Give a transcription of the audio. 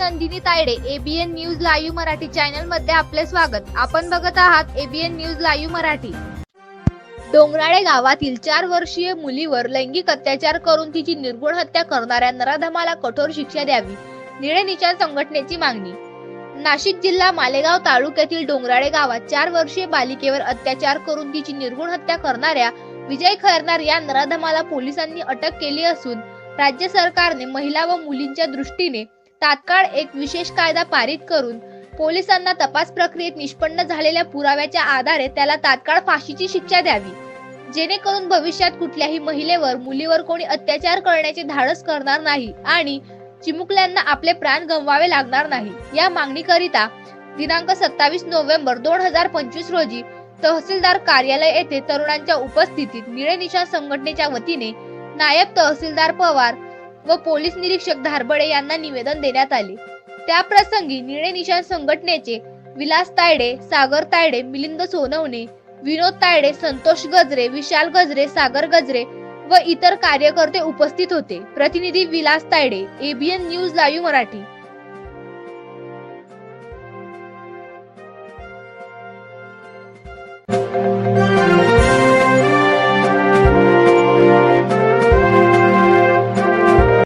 Nandini Tayade ABN news live Marathi चॅनलमध्ये आपले स्वागत. आपण बघत आहात ABN news live Marathi. Dongarale गावातील चार वर्षीय मुलीवर लैंगिक अत्याचार करून तिची निर्गुण हत्या करणाऱ्या नराधमाला कठोर शिक्षा द्यावी निळे निचार संघटनेची मागणी. नाशिक जिल्हा मालेगाव तालुक्यातील डोंगराळे गावात चार वर्षीय बालिकेवर अत्याचार करून तिची निर्गुण हत्या करणाऱ्या विजय खैरनार या नराधमाला पोलिसांनी अटक केली असून राज्य सरकारने महिला व मुलींच्या दृष्टीने तात्काळ एक विशेष कायदा पारित करून पोलिसांना तपास प्रक्रियेत निष्पन्न झालेल्या पुराव्याच्या आधारे त्याला तात्काळ फाशीची शिक्षा द्यावी. जेणेकरून भविष्यात कुठल्याही महिलेवर मुलीवर कोणी अत्याचार करण्याचे धाडस करणार नाही आणि चिमुकल्यांना आपले प्राण गमवावे लागणार नाही. या मागणीकरिता दिनांक सत्तावीस नोव्हेंबर दोन हजार पंचवीस रोजी तहसीलदार कार्यालय येथे तरुणांच्या उपस्थितीत निळे निशाण संघटनेच्या वतीने नायब तहसीलदार पवार व पोलीस निरीक्षक धारबडे यांना निवेदन देण्यात आले. त्या प्रसंगी निळे निशाण संघटनेचे विलास तायडे सागर तायडे मिलिंद सोनवणे विनोद तायडे संतोष गजरे विशाल गजरे सागर गजरे व इतर कार्यकर्ते उपस्थित होते. प्रतिनिधी Vilas Tayade ABN news live Marathi.